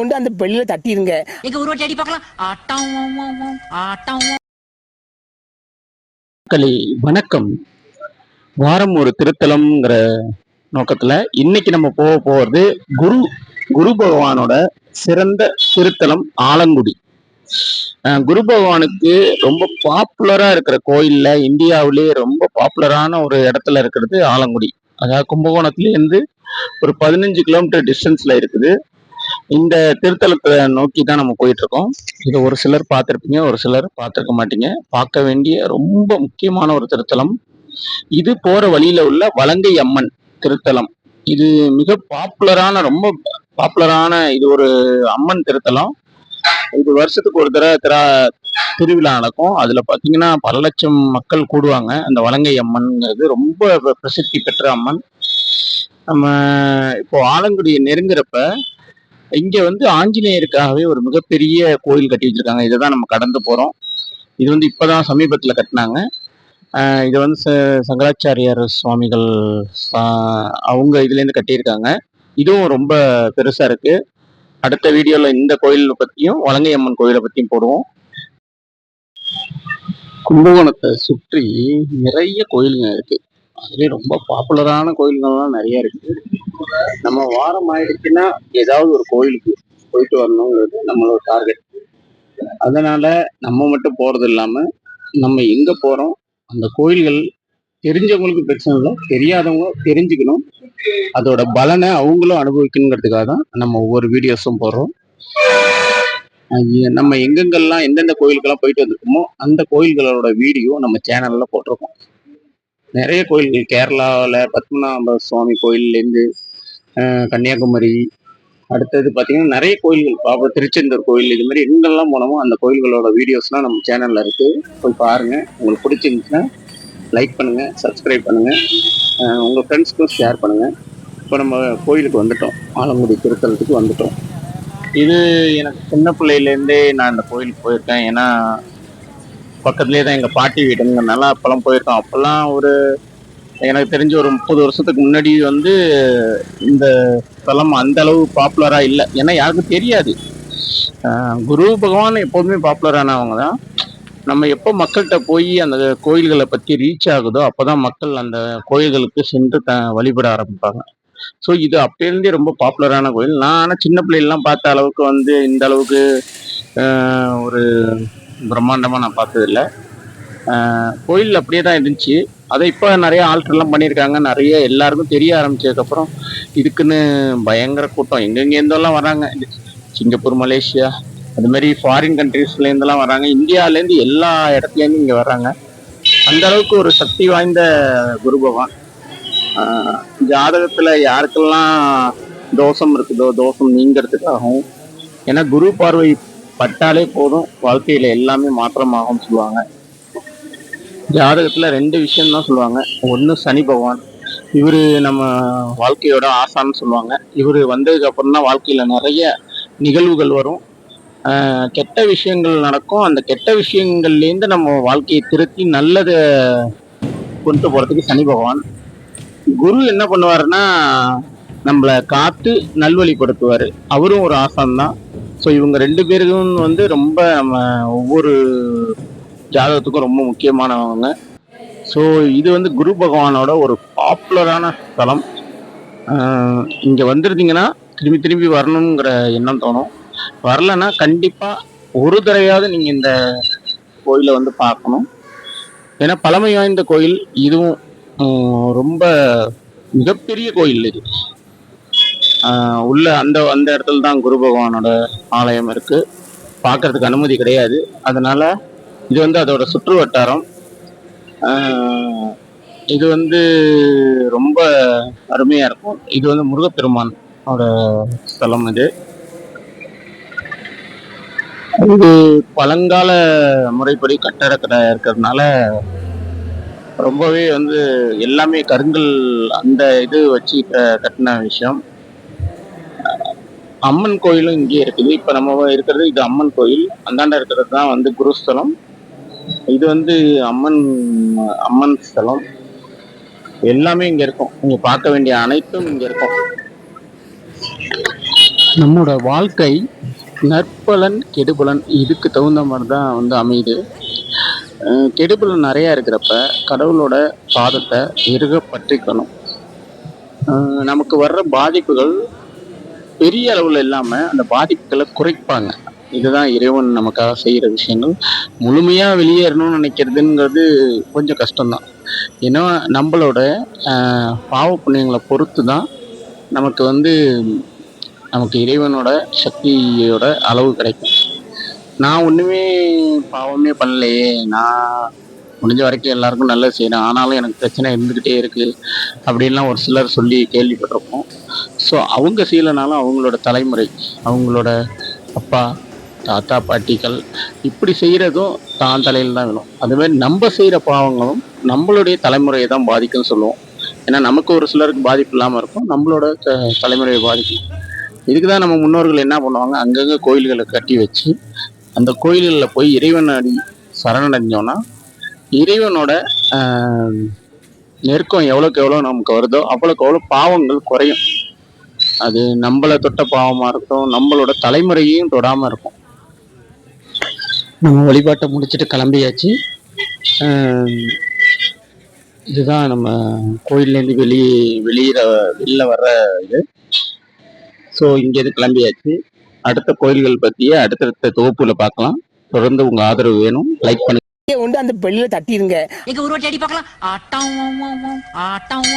உண்டு அந்த பெள்ளில தட்டிடுங்க எங்க ஒரு வாட்டி அடி பார்க்கலாம். ஆட்டம் ஆட்டம் மக்களே வணக்கம். வாரம் ஒரு திருத்தலம்ங்கிற நோக்கத்துல இன்னைக்கு நம்ம போக போறது குரு குரு பகவானோட சிறந்த திருத்தலம் ஆலங்குடி. குரு பகவானுக்கு ரொம்ப பாப்புலரா இருக்கிற கோயில்ல இந்தியாவிலேயே ரொம்ப பாப்புலரான ஒரு இடத்துல இருக்கிறது ஆலங்குடி. அதாவது கும்பகோணத்துல இருந்து ஒரு பதினஞ்சு கிலோமீட்டர் டிஸ்டன்ஸ்ல இருக்குது. இந்த திருத்தலத்தை நோக்கி தான் நம்ம போயிட்டு இருக்கோம் இது ஒரு சிலர் பார்த்துருப்பீங்க ஒரு சிலர் பார்த்துருக்க மாட்டீங்க. பார்க்க வேண்டிய ரொம்ப முக்கியமான ஒரு திருத்தலம். இது போற வழியில உள்ள வலங்கை அம்மன் திருத்தலம். இது மிக பாப்புலரான ரொம்ப பாப்புலரான இது ஒரு அம்மன் திருத்தலம். இது வருஷத்துக்கு ஒரு தடவை திரா திருவிழா நடக்கும். அதுல பாத்தீங்கன்னா பல லட்சம் மக்கள் கூடுவாங்க. அந்த வலங்கை அம்மன்ங்கிறது ரொம்ப பிரசித்தி பெற்ற அம்மன். நம்ம இப்போ ஆலங்குடியை நெருங்குறப்ப இங்க வந்து ஆஞ்சநேயருக்காகவே ஒரு மிகப்பெரிய கோயில் கட்டி வச்சிருக்காங்க இதை தான் நம்ம கடந்து போறோம். இது வந்து இப்பதான் சமீபத்துல கட்டினாங்க. இது வந்து ச- சங்கராச்சாரியார் சுவாமிகள் சா- அவங்க இதுலேருந்து கட்டியிருக்காங்க. இதுவும் ரொம்ப பெருசாக இருக்கு. அடுத்த வீடியோவில் இந்த கோயில் பற்றியும் வலங்கையம்மன் கோயிலை பற்றியும் போடுவோம். கும்பகோணத்தை சுற்றி நிறைய கோயிலுங்க இருக்குது அதுலேயும் ரொம்ப பாப்புலரான கோயில்கள்லாம் நிறைய இருக்கு. நம்ம வாரம் ஆயிடுச்சுன்னா ஏதாவது ஒரு கோயிலுக்கு போயிட்டு வரணுங்கிறது நம்மளோட டார்கெட் அதனால நம்ம மட்டும் போறது இல்லாம நம்ம எங்க போறோம் அந்த கோயில்கள் தெரிஞ்சவங்களுக்கு பிரச்சனை இல்லை தெரியாதவங்க தெரிஞ்சுக்கணும். அதோட பலனை அவங்களும் அனுபவிக்கணுங்கிறதுக்காக தான் நம்ம ஒவ்வொரு வீடியோஸும் போடுறோம். நம்ம எங்கெங்கெல்லாம் எந்தெந்த கோயிலுக்கெல்லாம் போயிட்டு வந்திருக்கோமோ அந்த கோயில்களோட வீடியோ நம்ம சேனல்ல போட்டிருக்கோம். நிறைய கோயில்கள் கேரளாவில் பத்மநாப சுவாமி கோயில்லேருந்து கன்னியாகுமரி அடுத்தது பார்த்தீங்கன்னா நிறைய கோயில்கள் பார்ப்போம் திருச்செந்தூர் கோயில் இது மாதிரி எங்கெல்லாம் போனோமோ அந்த கோயில்களோட வீடியோஸ்லாம் நம்ம சேனலில் இருக்குது போய் பாருங்கள் உங்களுக்கு பிடிச்சிருந்துச்சுன்னா லைக் பண்ணுங்கள் சப்ஸ்கிரைப் பண்ணுங்கள் உங்கள் ஃப்ரெண்ட்ஸ்க்கும் ஷேர் பண்ணுங்கள் இப்போ நம்ம கோயிலுக்கு வந்துட்டோம். ஆலங்குடி திருத்தலத்துக்கு வந்துட்டோம். இது எனக்கு சின்ன பிள்ளையிலேருந்தே நான் இந்த கோயிலுக்கு போயிருக்கேன். ஏன்னா பக்கத்துலேயே தான் எங்கள் பாட்டி வீடுங்கிறனால அப்போல்லாம் போயிருக்கோம். அப்போல்லாம் ஒரு எனக்கு தெரிஞ்ச ஒரு முப்பது வருஷத்துக்கு முன்னாடி வந்து இந்த ஸ்தலம் அந்த அளவு பாப்புலராக இல்லை. ஏன்னா யாருக்கும் தெரியாது. குரு பகவான் எப்போதுமே பாப்புலரானவங்க தான். நம்ம எப்போ மக்கள்கிட்ட போய் அந்த கோயில்களை பற்றி ரீச் ஆகுதோ அப்போ தான் மக்கள் அந்த கோயில்களுக்கு சென்று த வழிபட ஆரம்பிப்பாங்க. ஸோ இது அப்பயிருந்தே ரொம்ப பாப்புலரான கோயில். நான் ஆனால் சின்ன பிள்ளைகள்லாம் பார்த்த அளவுக்கு வந்து இந்த அளவுக்கு ஒரு பிரம்மாண்டமாக நான் பார்த்ததில்ல. கோயில் அப்படியே தான் இருந்துச்சு. அதை இப்போ நிறைய ஆல்ட்ரெலாம் பண்ணியிருக்காங்க. நிறைய எல்லாருக்கும் தெரிய ஆரம்பிச்சதுக்கப்புறம் இதுக்குன்னு பயங்கர கூட்டம். எங்கெங்கேருந்தெல்லாம் வராங்க. சிங்கப்பூர் மலேசியா அது மாதிரி ஃபாரின் கண்ட்ரீஸ்லேருந்துலாம் வராங்க. இந்தியாவிலேருந்து எல்லா இடத்துலேருந்து இங்கே வராங்க. அந்த அளவுக்கு ஒரு சக்தி வாய்ந்த குரு பகவான். ஜாதகத்தில் யாருக்கெல்லாம் தோஷம் இருக்குதோ தோஷம் நீங்கிறதுக்காகவும் ஏன்னா குரு பார்வை பட்டாலே போதும். வாழ்க்கையில எல்லாமே மாற்றமாகும்னு சொல்லுவாங்க. ஜாதகத்துல ரெண்டு விஷயம் தான் சொல்லுவாங்க. ஒன்று சனி பகவான். இவர் நம்ம வாழ்க்கையோட ஆசான்னு சொல்லுவாங்க. இவரு வந்ததுக்கு அப்புறம் தான் வாழ்க்கையில நிறைய நிகழ்வுகள் வரும். கெட்ட விஷயங்கள் நடக்கும். அந்த கெட்ட விஷயங்கள்லேருந்து நம்ம வாழ்க்கையை திருத்தி நல்லதை கொண்டு போகிறதுக்கு சனி பகவான். குரு என்ன பண்ணுவாருன்னா நம்மளை காத்து நல்வழிப்படுத்துவார். அவரும் ஒரு ஆசான் தான். ஸோ இவங்க ரெண்டு பேருக்கும் வந்து ரொம்ப நம்ம ஒவ்வொரு ஜாதகத்துக்கும் ரொம்ப முக்கியமானவங்க. ஸோ இது வந்து குரு பகவானோட ஒரு பாப்புலரான ஸ்தலம் இங்கே வந்துருந்தீங்கன்னா திரும்பி திரும்பி வரணுங்கிற எண்ணம் தோணும். வரலன்னா கண்டிப்பாக ஒரு தடவையாவது நீங்கள் இந்த கோயிலை வந்து பார்க்கணும். ஏன்னா பழமை வாய்ந்த கோயில் இதுவும் ரொம்ப மிகப்பெரிய கோயில் இது. உள்ள அந்த அந்த இடத்துல தான் குரு பகவானோட ஆலயம் இருக்கு. பார்க்கறதுக்கு அனுமதி கிடையாது. அதனால இது வந்து அதோட சுற்று வட்டாரம். இது வந்து ரொம்ப அருமையா இருக்கும். இது வந்து முருகப்பெருமான் ஓட ஸ்தலம் இது. இது பழங்கால முறைப்படி கட்டடக்கடை இருக்கிறதுனால ரொம்பவே வந்து எல்லாமே கருங்கல் அந்த இது வச்சு கட்டின விஷயம். அம்மன் கோயிலும் இங்கே இருக்குது. இப்போ நம்ம இருக்கிறது இது அம்மன் கோயில். அந்தாண்ட இருக்கிறது தான் வந்து குருஸ்தலம். இது வந்து அம்மன் அம்மன் ஸ்தலம். எல்லாமே இங்க இருக்கும். நீங்க பார்க்க வேண்டிய அனைத்தும் இங்க இருக்கும். நம்மளோட வாழ்க்கை நற்பலன் கெடுபலன். இதுக்கு தகுந்த மாதிரி தான் வந்து அமையுது. கெடுபலன் நிறையா இருக்கிறப்ப கடவுளோட பாதத்தை இறுக பற்றிக்கணும். நமக்கு வர்ற பாதிப்புகள் பெரிய அளவில் இல்லாமல் அந்த பாதிப்புகளை குறைப்பாங்க. இதுதான் இறைவன் நமக்காக செய்கிற விஷயங்கள். முழுமையாக வெளியேறணும்னு நினைக்கிறதுங்கிறது கொஞ்சம் கஷ்டம்தான். ஏன்னா நம்மளோட பாவ புண்ணியங்களை பொறுத்து தான் நமக்கு வந்து நமக்கு இறைவனோட சக்தியோட அளவு கிடைக்கும். நான் ஒன்றுமே பாவமே பண்ணலையே. நான் முடிஞ்ச வரைக்கும் எல்லாருக்கும் நல்லது செய்கிறேன் ஆனாலும் எனக்கு பிரச்சனை இருந்துக்கிட்டே இருக்குது அப்படின்லாம் ஒரு சிலர் சொல்லி கேள்விப்பட்டிருப்போம். ஸோ அவங்க செய்யலைனாலும் அவங்களோட தலைமுறை அவங்களோட அப்பா தாத்தா பாட்டிகள் இப்படி செய்கிறதும் தான் தலையில் தான் வேணும் அதுமாதிரி நம்ம செய்கிற பாவங்களும் நம்மளுடைய தலைமுறையை தான் பாதிக்கும்னு சொல்லுவோம். ஏன்னா நமக்கு ஒரு சிலருக்கு பாதிப்பு இல்லாமல் இருக்கும் நம்மளோட த- தலைமுறையை பாதிக்கும். இதுக்கு தான் நம்ம முன்னோர்கள் என்ன பண்ணுவாங்க? அங்கங்கே கோயில்களை கட்டி வச்சு அந்த கோயில்களில் போய் இறைவன் அடி சரணடைஞ்சோன்னா இறைவனோட நெருக்கம் எவ்வளோக்கு எவ்வளோ நமக்கு வருதோ அவ்வளோக்கு அவ்வளோ பாவங்கள் குறையும். அது நம்மளை தொட்ட பாவமாக இருக்கட்டும் நம்மளோட தலைமுறையையும் தொடாமல் இருக்கும். நம்ம வழிபாட்டை முடிச்சுட்டு கிளம்பியாச்சு. இதுதான் நம்ம கோயில்லேருந்து வெளியே வெளியிற வெளில வர்ற இது. ஸோ இங்கேருந்து கிளம்பியாச்சு. அடுத்த கோயில்கள் பற்றிய அடுத்தடுத்த தொகுப்புல பார்க்கலாம். தொடர்ந்து உங்கள் ஆதரவு வேணும். லைக் பண்ணுங்க உண்டு அந்த பெல்லில தட்டிடுங்க. எங்க உருவத்தை அடி பார்க்கலாம். ஆட்டம் ஆட்டம்.